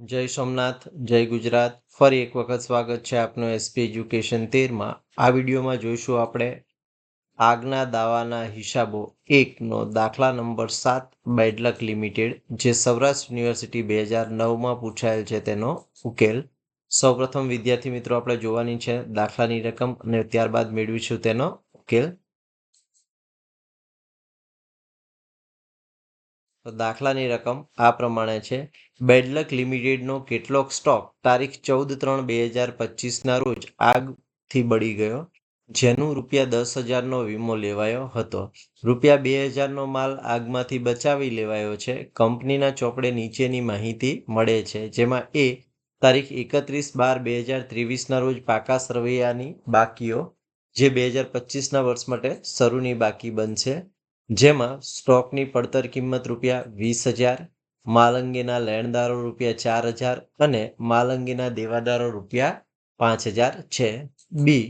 જય સોમનાથ, જય ગુજરાત. ફરી એક વખત સ્વાગત છે આપનું એસપી એજ્યુકેશન તેરમાં. આ વિડીયોમાં જોઈશું આપણે આગના દાવાના હિસાબો એકનો દાખલા નંબર સાત, બેડલક લિમિટેડ, જે સૌરાષ્ટ્ર યુનિવર્સિટી બે હજાર નવમાં પૂછાયેલ છે તેનો ઉકેલ. સૌપ્રથમ વિદ્યાર્થી મિત્રો આપણે જોવાની છે દાખલાની રકમ અને ત્યારબાદ મેળવીશું તેનો ઉકેલ. તો દાખલાની રકમ આ પ્રમાણે છે. બેડલક લિમિટેડનો કેટલોક સ્ટોક તારીખ ચૌદ ત્રણ બે હજાર પચીસના રોજ આગથી બળી ગયો, જેનું રૂપિયા દસ હજારનો વીમો લેવાયો હતો. રૂપિયા બે હજારનો માલ આગમાંથી બચાવી લેવાયો છે. કંપનીના ચોપડે નીચેની માહિતી મળે છે, જેમાં એ તારીખ એકત્રીસ બાર બે હજાર ત્રેવીસના રોજ પાકા સરવૈયાની બાકીઓ, જે બે હજાર પચીસના વર્ષ માટે શરૂની બાકી બનશે. જેમાં સ્ટોકની પડતર કિંમત રૂપિયા વીસ હજાર માલ અંગેના લેણદારો રૂપિયા ચાર હજાર અને માલ અંગેના દેવાદારો રૂપિયા પાંચ હજાર છે. બી.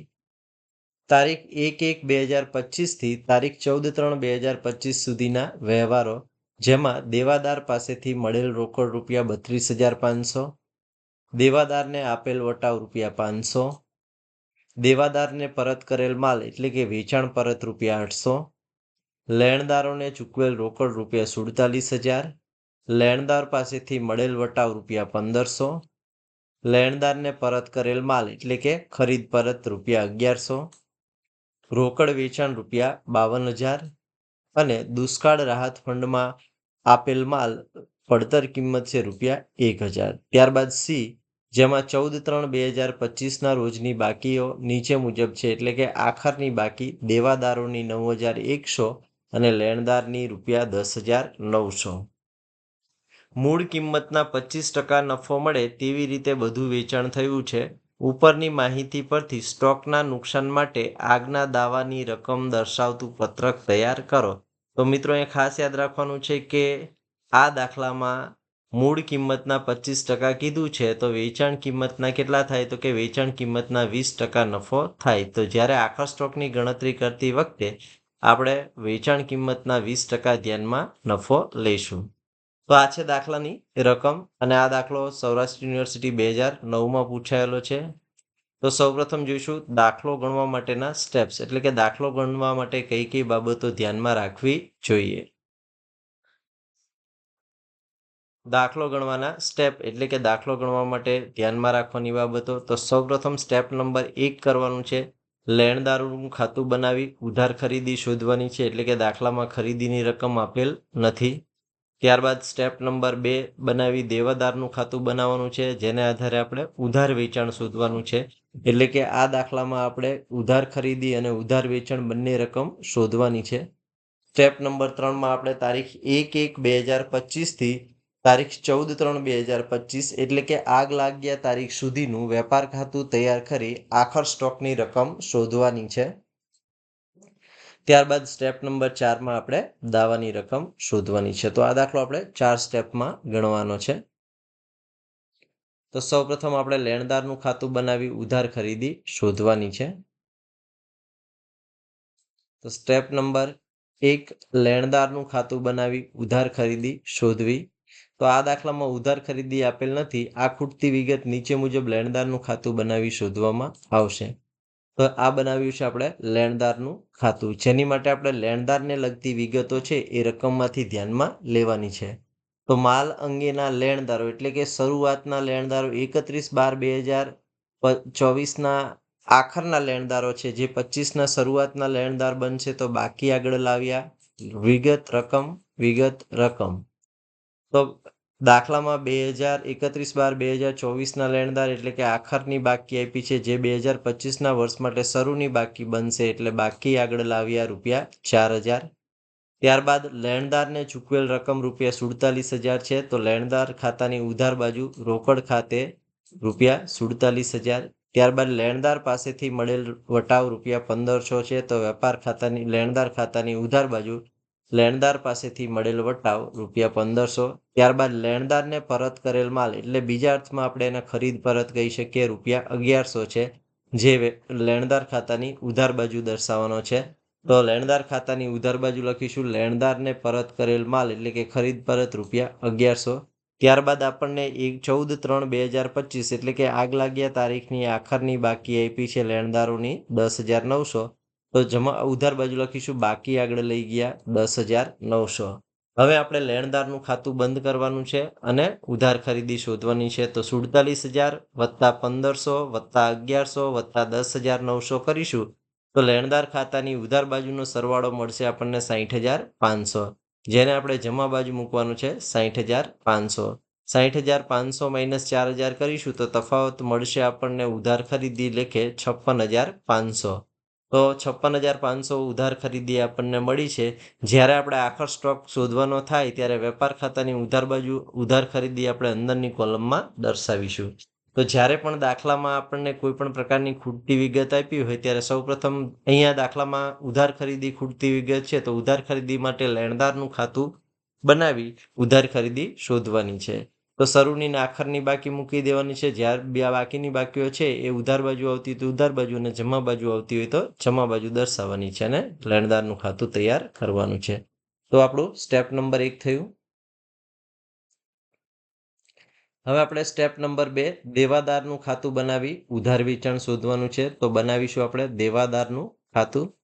તારીખ એક એક બે હજાર પચીસથી તારીખ ચૌદ ત્રણ બે હજાર પચીસ સુધીના વ્યવહારો, જેમાં દેવાદાર પાસેથી મળેલ રોકડ રૂપિયા બત્રીસ હજાર પાંચસો, દેવાદારને આપેલ વટાવ રૂપિયા પાંચસો, દેવાદારને પરત કરેલ માલ એટલે કે વેચાણ પરત રૂપિયા આઠસો લેણદારોને ચૂકવેલ રોકડ રૂપિયા સુડતાલીસ હજાર, લેણદાર પાસેથી મળેલ વટાવ રૂપિયા પંદરસો, લેણદારને પરત કરેલ માલ એટલે કે ખરીદ પરત રૂપિયા અગિયારસો, રોકડ વેચાણ રૂપિયા બાવન હજાર અને દુષ્કાળ રાહત ફંડમાં આપેલ માલ પડતર કિંમત છે રૂપિયા એક હજાર. ત્યારબાદ સી, જેમાં ચૌદ ત્રણ બે હજાર પચીસના રોજની બાકીઓ નીચે મુજબ છે એટલે કે આખરની બાકી દેવાદારોની નવ હજાર એકસો અને લેણદારની રૂપિયા દસ હજાર નવસો. મૂળ કિંમતના પચીસ ટકા નફો મળે તેવી રીતે બધું વેચાણ થયું છે. ઉપરની માહિતી પરથી સ્ટોકના નુકસાન માટે આગના દાવાની રકમ દર્શાવતું પત્રક તૈયાર કરો. તો મિત્રો, એ ખાસ યાદ રાખવાનું છે કે આ દાખલામાં મૂળ કિંમતના પચીસ ટકા કીધું છે, તો વેચાણ કિંમતના કેટલા થાય? તો કે વેચાણ કિંમતના વીસ ટકા નફો થાય. તો જ્યારે આખા સ્ટોકની ગણતરી કરતી વખતે આપણે વેચાણ કિંમતના વીસ ટકા ધ્યાનમાં નફો લઈશું. તો આ છે દાખલાની રકમ અને આ દાખલો સૌરાષ્ટ્ર યુનિવર્સિટી બે હજાર નવમાં પૂછાયેલો છે. તો સૌપ્રથમ જોઈશું દાખલો ગણવા માટેના સ્ટેપ્સ એટલે કે દાખલો ગણવા માટે કઈ કઈ બાબતો ધ્યાનમાં રાખવી જોઈએ. દાખલો ગણવાના સ્ટેપ એટલે કે દાખલો ગણવા માટે ધ્યાનમાં રાખવાની બાબતો. તો સૌપ્રથમ સ્ટેપ નંબર એક કરવાનું છે. લેણદારોનું ખાતું બનાવી ઉધાર ખરીદી શોધવાની છે એટલે કે દાખલામાં ખરીદીની રકમ આપેલ નથી. ત્યારબાદ સ્ટેપ નંબર બે, બનાવી દેવાદારનું ખાતું બનાવવાનું છે, જેને આધારે આપણે ઉધાર વેચાણ શોધવાનું છે. એટલે કે આ દાખલામાં આપણે ઉધાર ખરીદી અને ઉધાર વેચાણ બંને રકમ શોધવાની છે. સ્ટેપ નંબર ત્રણમાં આપણે તારીખ એક એક બે હજાર પચીસથી તારીખ ચૌદ ત્રણ બે હજાર પચીસ એટલે કે આગ લાગ્યા તારીખ સુધીનું વેપાર ખાતું તૈયાર કરી આખર સ્ટોકની રકમ શોધવાની છે. ત્યારબાદ સ્ટેપ નંબર ચારમાં આપણે દાવાની રકમ શોધવાની છે. તો આ દાખલો આપણે ચાર સ્ટેપમાં ગણવાનો છે. તો સૌપ્રથમ આપણે લેણદારનું ખાતું બનાવી ઉધાર ખરીદી શોધવાની છે. તો સ્ટેપ નંબર એક, લેણદારનું ખાતું બનાવી ઉધાર ખરીદી શોધવી તો આ દાખલામાં ઉધાર ખરીદી આપેલ નથી. આ ખૂટતી વિગત નીચે મુજબ લેણદારનું ખાતું બનાવી શોધવામાં આવશે. તો આ બનાવ્યું છે આપણે લેણદારનું ખાતું. જેની માટે આપણે લેણદારને લગતી વિગતો છે એ રકમમાંથી ધ્યાનમાં લેવાની છે. તો માલ અંગેના લેણદારો, એટલે કે શરૂઆતના લેણદારો, એકત્રીસ બાર બે હજાર ચોવીસના આખરના લેણદારો છે, જે પચીસના શરૂઆતના લેણદાર બનશે, તો બાકી આગળ લાવ્યા વિગત રકમ વિગત રકમ. તો દાખલામાં બે હજાર એકત્રીસ બાર બે હજાર ચોવીસના લેણદાર એટલે કે આખરની બાકી આપી છે, જે બે હજાર પચીસના વર્ષ માટે શરૂની બાકી બનશે એટલે બાકી આગળ લાવ્યા રૂપિયા ચાર હજાર. ત્યારબાદ લેણદારને ચૂકવેલ રકમ રૂપિયા સુડતાલીસ હજાર છે, તો લેણદાર ખાતાની ઉધાર બાજુ રોકડ ખાતે રૂપિયા સુડતાલીસ હજાર. ત્યારબાદ લેણદાર પાસેથી મળેલ વટાવ રૂપિયા પંદરસો છે, તો વેપાર ખાતાની, લેણદાર ખાતાની ઉધાર બાજુ લેણદાર પાસેથી મળેલ વટાવ, રૂપિયા પંદરસો. ત્યારબાદ લેણદારને પરત કરેલ માલ એટલે બીજા અર્થમાં આપણે એને ખરીદ પરત કહી શકીએ, રૂપિયા અગિયારસો છે, જે લેણદાર ખાતાની ઉધાર બાજુ દર્શાવવાનો છે. તો લેણદાર ખાતાની ઉધાર બાજુ લખીશું, લેણદારને પરત કરેલ માલ એટલે કે ખરીદ પરત રૂપિયા અગિયારસો. ત્યારબાદ આપણને એક ચૌદ ત્રણ બે હજાર પચીસ એટલે કે આગ લાગ્યા તારીખની આખરની બાકી આપી છે લેણદારોની દસ હજાર નવસો. તો જમા ઉધાર બાજુ લખીશું, બાકી આગળ લઈ ગયા દસ હજાર નવસો. હવે આપણે લેણદારનું ખાતું બંધ કરવાનું છે અને ઉધાર ખરીદી શોધવાની છે. તો સુડતાલીસ હજાર વત્તા પંદરસો વત્તા અગિયારસો વત્તા દસ હજાર નવસો કરીશું. તો લેણદાર ખાતાની ઉધાર બાજુનો સરવાળો મળશે આપણને સાહીઠ હજાર પાંચસો. જેને આપણે જમા બાજુ મૂકવાનું છે સાહીઠ હજાર પાંચસો. સાહીઠ હજાર પાંચસો માઇનસ ચાર હજાર કરીશું તો તફાવત મળશે આપણને ઉધાર ખરીદી લેખે છપ્પન હજાર પાંચસો. તો છપ્પન હજાર પાંચસો ઉધાર ખરીદી આપણને મળી છે. જ્યારે આપણે આખર સ્ટોક શોધવાનો થાય ત્યારે વેપાર ખાતાની ઉધાર બાજુ ઉધાર ખરીદી આપણે અંદરની કોલમમાં દર્શાવીશું. તો જ્યારે પણ દાખલામાં આપણને કોઈ પણ પ્રકારની ખૂટતી વિગત આપી હોય ત્યારે સૌપ્રથમ અહીંયા દાખલામાં ઉધાર ખરીદી ખૂટતી વિગત છે. તો ઉધાર ખરીદી માટે લેણદારનું ખાતું બનાવી ઉધાર ખરીદી શોધવાની છે. તો શરૂની ને આખરની બાકી મૂકી દેવાની છે. જ્યારે બે બાકીની બાકીઓ છે, એ ઉધાર બાજુ આવતી હોય તો ઉધાર બાજુ અને જમા બાજુ આવતી હોય તો જમા બાજુ દર્શાવવાની છે અને લેણદારનું ખાતું તૈયાર કરવાનું છે. તો આપણું સ્ટેપ નંબર એક થયું. હવે આપણે સ્ટેપ નંબર બે, દેવાદારનું ખાતું બનાવી, ઉધાર વેચાણ શોધવાનું છે. તો બનાવીશું આપણે દેવાદારનું ખાતું.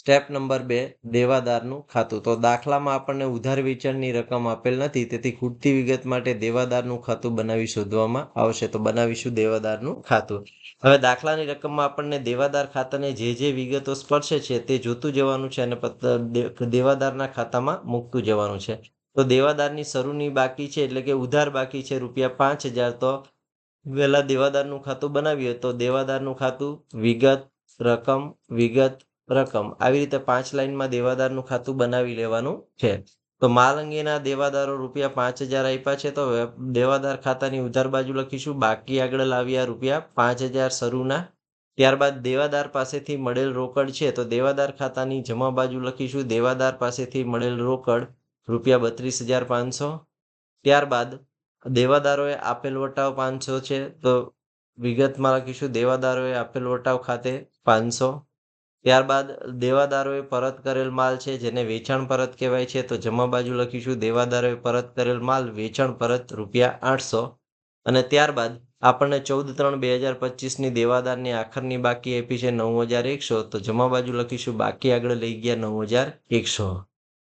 સ્ટેપ નંબર બે, દેવાદારનું ખાતું. તો દાખલામાં આપણને ઉધાર વેચાણની રકમ આપેલ નથી, તેથી ખૂટતી વિગત માટે દેવાદારનું ખાતું બનાવી શોધવામાં આવશે. તો બનાવીશું દેવાદારનું ખાતું. હવે દાખલાની રકમમાં આપણને દેવાદાર ખાતાને જે જે વિગતો સ્પર્શે છે તે જોતું જવાનું છે અને દેવાદારના ખાતામાં મૂકતું જવાનું છે. તો દેવાદારની શરૂની બાકી છે, એટલે કે ઉધાર બાકી છે, રૂપિયા પાંચ હજાર. તો પહેલાં દેવાદારનું ખાતું બનાવીએ, તો દેવાદારનું ખાતું વિગત, રકમ વિગત રકમ આવી રીતે પાંચ લાઈનમાં દેવાદારનું ખાતું બનાવી લેવાનું છે. તો માલ અંગેના દેવાદારો રૂપિયા પાંચ હજાર આપ્યા છે, તો દેવાદાર ખાતાની ઉધાર બાજુ લખીશું, બાકી આગળ લાવ્યા રૂપિયા પાંચ હજાર શરૂના. ત્યારબાદ દેવાદાર પાસેથી મળેલ રોકડ છે, તો દેવાદાર ખાતાની જમા બાજુ લખીશું, દેવાદાર પાસેથી મળેલ રોકડ રૂપિયા બત્રીસ હજાર પાંચસો. ત્યારબાદ દેવાદારોએ આપેલ વટાવ પાંચસો છે, તો વિગતમાં લખીશું, દેવાદારોએ આપેલ વટાવ ખાતે પાંચસો. ત્યારબાદ દેવાદારોએ પરત કરેલ માલ છે, જેને વેચાણ પરત કહેવાય છે. તો જમા બાજુ લખીશું, દેવાદારોએ પરત કરેલ માલ વેચાણ પરત રૂપિયા આઠસો અને ત્યારબાદ આપણને ચૌદ ત્રણ બે હજાર પચીસની દેવાદારની આખરની બાકી આપી છે નવ હજાર એકસો. તો જમા બાજુ લખીશું, બાકી આગળ લઈ ગયા નવ હજાર એકસો.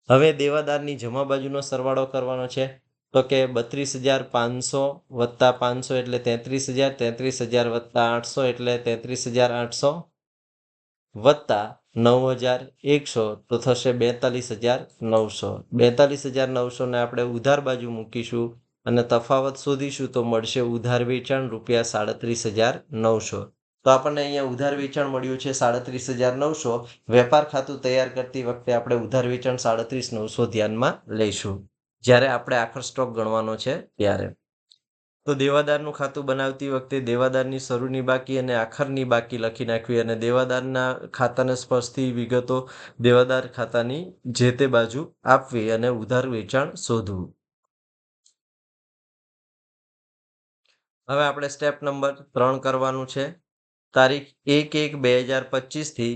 હવે દેવાદારની જમા બાજુનો સરવાળો કરવાનો છે. તો કે બત્રીસ હજાર પાંચસો વત્તા પાંચસો એટલે તેત્રીસ હજાર તેત્રીસ હજાર વત્તા આઠસો એટલે તેત્રીસ હજાર આઠસો વત્તા નવ હજાર એકસો તો થશે બેતાલીસ હજાર નવસો. બેતાલીસ હજાર નવસોને આપણે ઉધાર બાજુ મૂકીશું અને તફાવત શોધીશું તો મળશે ઉધાર વેચાણ રૂપિયા સાડત્રીસ હજાર નવસો. તો આપણને અહીંયા ઉધાર વેચાણ મળ્યું છે સાડત્રીસ હજાર નવસો. વેપાર ખાતું તૈયાર કરતી વખતે આપણે ઉધાર વેચાણ સાડત્રીસ નવસો ધ્યાનમાં લઈશું. જ્યારે આપણે આખર સ્ટોક ગણવાનો છે ત્યારે. તો દેવાદારનું ખાતું બનાવતી વખતે દેવાદારની શરૂની બાકી અને આખરની બાકી લખી નાખવી અને દેવાદારના ખાતાને સ્પર્શતી વિગતો દેવાદાર ખાતાની જે તે બાજુ આપવી અને ઉધાર વેચાણ શોધવું. હવે આપણે સ્ટેપ નંબર ત્રણ કરવાનું છે. તારીખ એક એક બે હજાર પચીસથી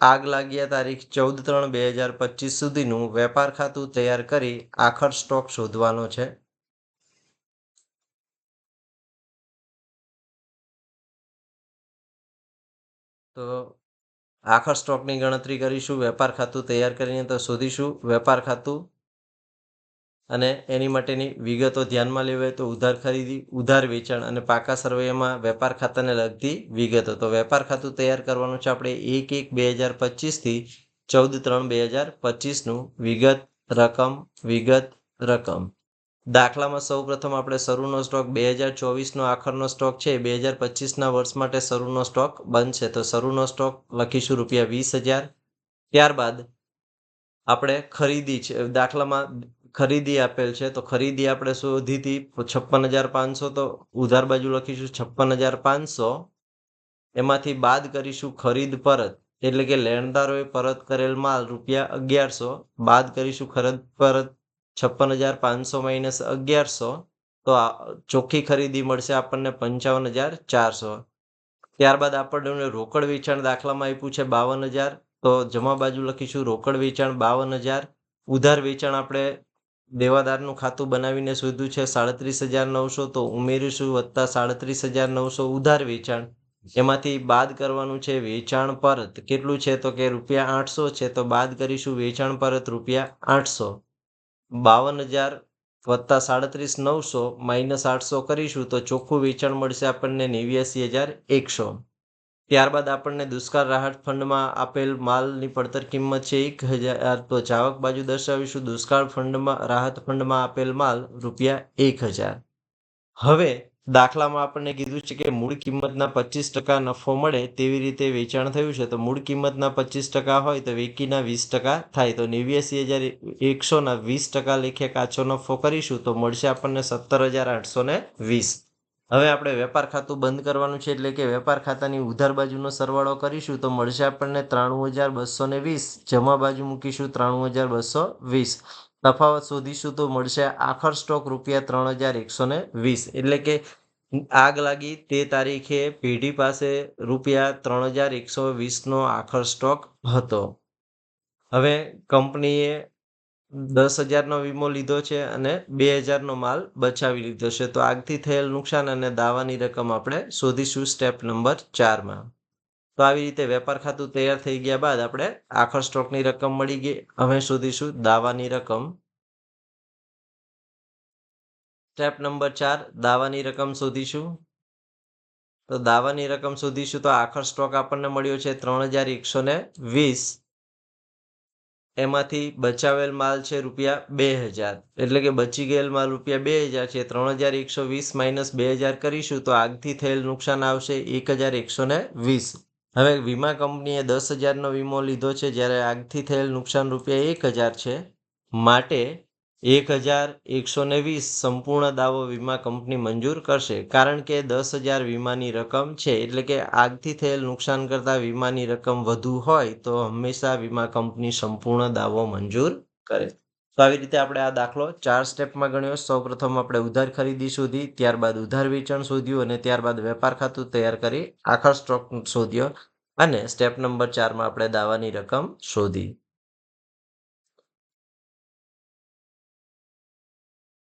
આગ લાગ્યા તારીખ ચૌદ ત્રણ બે હજાર પચીસ સુધીનું વેપાર ખાતું તૈયાર કરી આખર સ્ટોક શોધવાનો છે. તો આખર સ્ટોકની ગણતરી કરીશું, વેપાર ખાતું તૈયાર કરીને તો શોધીશું, વેપાર ખાતું અને એની માટેની વિગતો ધ્યાનમાં લેવાય તો ઉધાર ખરીદી, ઉધાર વેચાણ અને પાકા સર્વેમાં વેપાર ખાતાને લગતી વિગતો. તો વેપાર ખાતું તૈયાર કરવાનું છે આપણે એક એક બે હજાર પચીસથી ચૌદ ત્રણ બે હજાર પચીસનું વિગત રકમ વિગત રકમ. દાખલામાં સૌ પ્રથમ આપણે શરૂનો સ્ટોક બે હજાર ચોવીસનો આખરનો સ્ટોક છે બે હજાર પચીસના વર્ષ માટે શરૂનો સ્ટોક બનશે. તો શરૂનો સ્ટોક લખીશું રૂપિયા વીસ હજાર. ત્યારબાદ આપણે ખરીદી છે, દાખલામાં ખરીદી આપેલ છે, તો ખરીદી આપણે શોધી હતી છપ્પન હજાર પાંચસો, તો ઉધાર બાજુ લખીશું છપ્પન હજાર પાંચસો. એમાંથી બાદ કરીશું ખરીદ પરત, એટલે કે લેણદારોએ પરત કરેલ માલ રૂપિયા અગિયારસો. બાદ કરીશું ખરીદ પરત છપ્પન હજાર પાંચસો માઇનસ અગિયારસો, તો ચોખ્ખી ખરીદી મળશે આપણને પંચાવન હજાર ચારસો. ત્યારબાદ આપણને રોકડ વેચાણ દાખલામાં આપ્યું છે બાવન હજાર, તો જમા બાજુ લખીશું રોકડ વેચાણ બાવન હજાર. ઉધાર વેચાણ આપણે દેવાદારનું ખાતું બનાવીને શોધ્યું છે સાડત્રીસ હજાર નવસો, તો ઉમેરીશું વત્તા સાડત્રીસ હજાર નવસો ઉધાર વેચાણ. એમાંથી બાદ કરવાનું છે વેચાણ પરત. કેટલું છે તો કે રૂપિયા આઠસો છે, તો બાદ કરીશું વેચાણ પરત રૂપિયા આઠસો. બાવન હજાર વત્તા સાડત્રીસ નવસો માઇનસ આઠસો કરીશું તો ચોખ્ખું વેચાણ મળશે આપણને નેવ્યાસી હજાર એકસો. ત્યારબાદ આપણને દુષ્કાળ રાહત ફંડમાં આપેલ માલની પડતર કિંમત છે એક હજાર. તો જાવક બાજુ દર્શાવીશું દુષ્કાળ ફંડમાં, રાહત ફંડમાં આપેલ માલ રૂપિયા એક હજાર. હવે દાખલામાં આપણને કીધું છે કે મૂળ કિંમતના પચીસ ટકા નફો મળે તેવી રીતે વેચાણ થયું છે, તો મૂળ કિંમતના પચીસ ટકા હોય તો વેકીના વીસ ટકા થાય. તો નેવ્યાસી હજાર એકસોના વીસ ટકા લેખે કાચો નફો કરીશું તો મળશે આપણને સત્તર હજાર આઠસો ને વીસ. હવે આપણે વેપાર ખાતું બંધ કરવાનું છે એટલે કે વેપાર ખાતાની ઉધાર બાજુનો સરવાળો કરીશું તો મળશે આપણને ત્રાણું હજાર બસો ને વીસ, જમા બાજુ મૂકીશું ત્રાણું હજાર બસો વીસ. તફાવત શોધીશું તો મળશે આખર સ્ટોક રૂપિયા ત્રણ હજાર એકસો ને વીસ. એટલે કે આગ લાગી તે તારીખે પેઢી પાસે રૂપિયા ત્રણ હજાર એકસો વીસનો આખર સ્ટોક હતો. હવે કંપનીએ દસ હજારનો વીમો લીધો છે અને બે હજારનો માલ બચાવી લીધો છે. તો આગથી થયેલ નુકસાન અને દાવાની રકમ આપણે શોધીશું સ્ટેપ નંબર ચારમાં. તો આવી રીતે વેપાર ખાતું તૈયાર થઈ ગયા બાદ આપણે આખર સ્ટોકની રકમ મળી ગઈ. હવે શોધીશું દાવાની રકમ. સ્ટેપ નંબર ચાર, દાવાની રકમ શોધીશું. તો દાવાની રકમ શોધીશું તો આખર સ્ટોક આપણને મળ્યો છે ત્રણ હજાર એકસો વીસ. એમાંથી બચાવેલ માલ છે રૂપિયા બે હજાર. એટલે કે બચી ગયેલ માલ રૂપિયા બે હજાર છે. ત્રણ હજાર એકસો વીસ માઇનસ બે હજાર કરીશું તો આગથી થયેલ નુકસાન આવશે એક હજાર એકસો વીસ. હવે વીમા કંપનીએ દસ હજારનો વીમો લીધો છે, જ્યારે આગથી થયેલ નુકસાન રૂપિયા એક હજાર છે. માટે એક હજાર એકસો ને વીસ સંપૂર્ણ દાવો વીમા કંપની મંજૂર કરશે. કારણ કે દસ હજાર વીમાની રકમ છે, એટલે કે આગથી થયેલ નુકસાન કરતાં વીમાની રકમ વધુ હોય, તો હંમેશા વીમા કંપની સંપૂર્ણ દાવો મંજૂર કરે. તો આવી રીતે આપણે આ દાખલો ચાર સ્ટેપમાં ગણ્યો. સૌપ્રથમ આપણે ઉધાર ખરીદી શોધી, ત્યારબાદ ઉધાર વેચાણ શોધ્યું અને ત્યારબાદ વેપાર ખાતું તૈયાર કરી આખા સ્ટોક શોધ્યો અને સ્ટેપ નંબર ચારમાં આપણે દાવાની રકમ શોધી.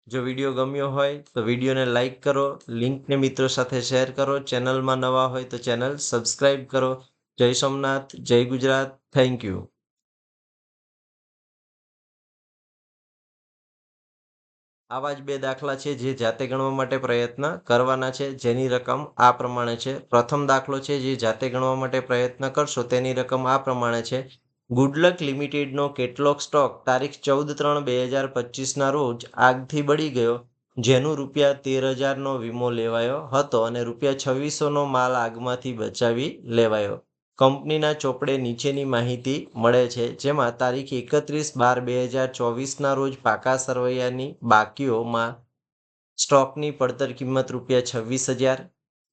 જો વીડિયો ગમ્યો હોય તો વિડીયોને લાઇક કરો, લિંકને મિત્રો સાથે શેર કરો, ચેનલમાં નવા હોય તો ચેનલ સબસ્ક્રાઈબ કરો. જય સોમનાથ, જય ગુજરાત. Thank you. આવા જ બે દાખલા છે જે જાતે ગણવા માટે પ્રયત્ન કરવાના છે. જેની રકમ આ પ્રમાણે છે. પ્રથમ દાખલો છે જે જાતે ગણવા માટે પ્રયત્ન કરશો તેની રકમ આ પ્રમાણે છે. ગુડલક લિમિટેડનો કેટલોક સ્ટોક તારીખ ચૌદ ત્રણ બે હજાર પચીસના રોજ આગથી બળી ગયો, જેનું રૂપિયા તેર હજારનો વીમો લેવાયો હતો અને રૂપિયા છવ્વીસોનો માલ આગમાંથી બચાવી લેવાયો. કંપનીના ચોપડે નીચેની માહિતી મળે છે, જેમાં તારીખ એકત્રીસ બાર બે હજાર ચોવીસના રોજ પાકા સરવૈયાની બાકીઓમાં સ્ટોકની પડતર કિંમત રૂપિયા છવ્વીસ હજાર,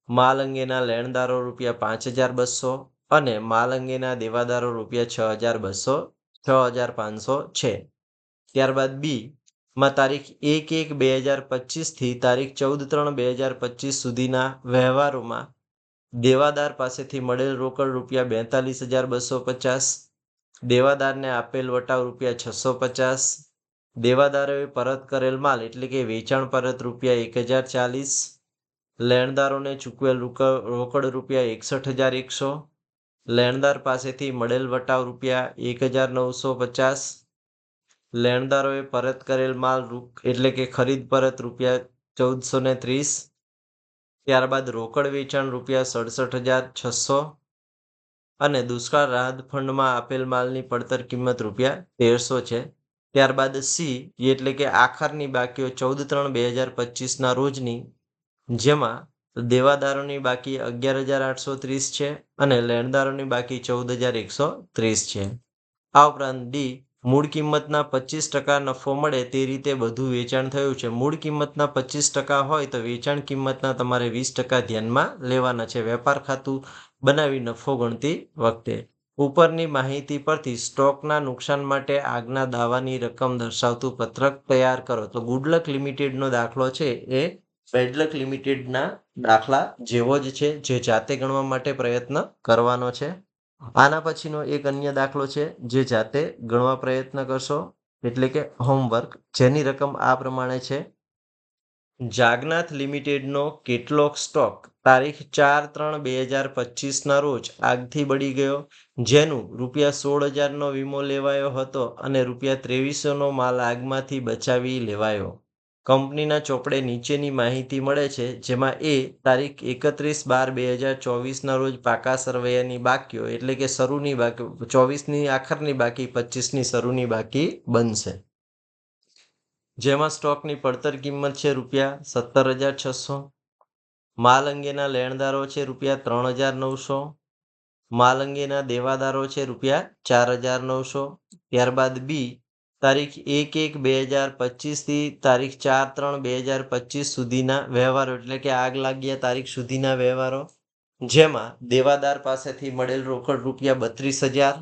માલ અંગેના લેણદારો રૂપિયા પાંચ હજાર બસો અને માલ અંગેના દેવાદારો રૂપિયા છ હજાર બસો, છ હજાર પાંચસો છે. ત્યારબાદ બી, માં તારીખ એક એક બે હજાર પચીસથી તારીખ ચૌદ ત્રણ બે હજાર પચીસ સુધીના વ્યવહારોમાં દેવાદાર પાસેથી મળેલ રોકડ રૂપિયા બેતાલીસ હજાર બસો પચાસ, દેવાદારને આપેલ વટાવ રૂપિયા છસો પચાસ, દેવાદારોએ પરત કરેલ માલ એટલે કે વેચાણ પરત રૂપિયા એક હજાર ચાલીસ, લેણદારોને ચૂકવેલ રોકડ રૂપિયા એકસઠ હજાર એકસો, લેણદાર પાસેથી મળેલ વટાવ રૂપિયા એક હજાર નવસો પચાસ, લેણદારોએ પરત કરેલ માલ એટલે કે ખરીદ પરત રૂપિયા ચૌદસો ને ત્રીસ ત્યારબાદ રોકડ વેચાણ રૂપિયા સડસઠ હજાર છસો અને દુષ્કાળ રાહત ફંડમાં આપેલ માલની પડતર કિંમત રૂપિયા તેરસો છે. ત્યારબાદ સી, એટલે કે આખરની બાકીઓ ચૌદ ત્રણ બે હજાર પચીસના રોજની, જેમાં દેવાદારોની બાકી અગિયાર હજાર આઠસો ત્રીસ છે અને લેણદારોની બાકી ચૌદ હજાર એકસો ત્રીસ છે. આ ઉપરાંત ડી મૂળ કિંમતના પચીસ ટકા નફો મળે તે રીતે બધું વેચાણ થયું છે. મૂળ કિંમતના પચીસ ટકા હોય તો વેચાણ કિંમતના તમારે વીસ ટકા ધ્યાનમાં લેવાના છે. વેપાર ખાતું બનાવી નફો ગણતી વખતે. ઉપરની માહિતી પરથી સ્ટોકના નુકસાન માટે આગના દાવાની રકમ દર્શાવતું પત્રક તૈયાર કરો. તો ગુડલક લિમિટેડનો દાખલો છે એ બેડલક લિમિટેડના દાખલા જેવો જ છે, જે જાતે ગણવા માટે પ્રયત્ન કરવાનો છે. આના પછીનો એક અન્ય દાખલો છે, જે જાતે ગણવા પ્રયત્ન કરશો, એટલે કે હોમવર્ક જેની રકમ આ પ્રમાણે છે. જાગનાથ લિમિટેડનો કેટલોક સ્ટોક તારીખ ચાર ત્રણ બે હજાર પચીસના રોજ આગથી બળી ગયો, જેનું રૂપિયા સોળ હજારનો વીમો લેવાયો હતો અને રૂપિયા ત્રેવીસોનો માલ આગમાંથી બચાવી લેવાયો. કંપનીના ચોપડે નીચેની માહિતી મળે છે, જેમાં એ તારીખ એકત્રીસ બાર બે હજાર ચોવીસના રોજ પાકા સરવૈયાની બાકીઓ, એટલે કે શરૂની બાકી, ચોવીસની આખરની બાકી, પચીસની શરૂની બાકી બનશે. જેમાં સ્ટોકની પડતર કિંમત છે રૂપિયા સત્તર હજાર છસો, માલ અંગેના લેણદારો છે રૂપિયા ત્રણ હજાર નવસો, માલ અંગેના દેવાદારો છે રૂપિયા ચાર હજાર નવસો, ત્યારબાદ બી તારીખ એક એક બે હજાર પચીસથી તારીખ ચાર ત્રણ બે હજાર પચીસ સુધીના વ્યવહારો, એટલે કે આગ લાગ્યા તારીખ સુધીના વ્યવહારો, જેમાં દેવાદાર પાસેથી મળેલ રોકડ રૂપિયા બત્રીસ હજાર,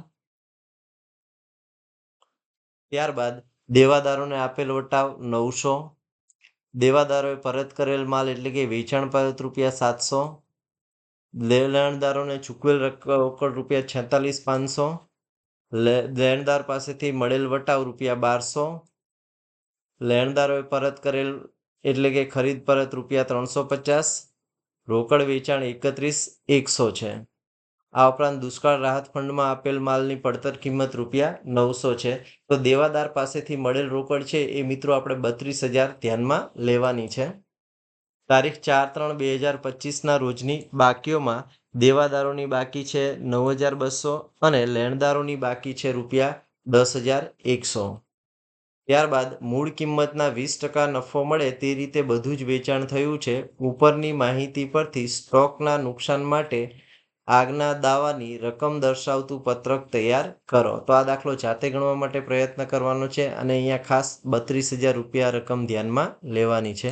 ત્યારબાદ દેવાદારોને આપેલ વટાવ નવસો, દેવાદારોએ પરત કરેલ માલ એટલે કે વેચાણ પરત રૂપિયા સાતસો, લેણદારોને ચૂકવેલ રોકડ રૂપિયા છેતાલીસ પાંચસો લેણદાર પાસેથી મળેલ વટાવ રૂપિયા બારસો. લેણદારોએ પરત કરેલ એટલે કે ખરીદ પરત રૂપિયા ત્રણસો પચાસ. રોકડ વેચાણ એકત્રીસ, એકસો છે. આ ઉપરાંત દુષ્કાળ રાહત ફંડમાં આપેલ માલની પડતર કિંમત રૂપિયા નવસો છે. તો દેવાદાર પાસેથી મળેલ રોકડ છે એ મિત્રો આપણે બત્રીસ હજાર ધ્યાનમાં લેવાની છે. તારીખ ચાર ત્રણ બે હજાર પચીસના રોજની બાકીઓમાં દેવાદારોની બાકી છે નવ હજાર બસો અને લેણદારોની બાકી છે રૂપિયા દસ હજાર એકસો. ત્યારબાદ મૂળ કિંમતના વીસ ટકા નફો મળે તે રીતે બધું જ વેચાણ થયું છે. ઉપરની માહિતી પરથી સ્ટોકના નુકસાન માટે આગના દાવાની રકમ દર્શાવતું પત્રક તૈયાર કરો. તો આ દાખલો જાતે ગણવા માટે પ્રયત્ન કરવાનો છે અને અહીંયા ખાસ બત્રીસ હજાર રૂપિયા રકમ ધ્યાનમાં લેવાની છે.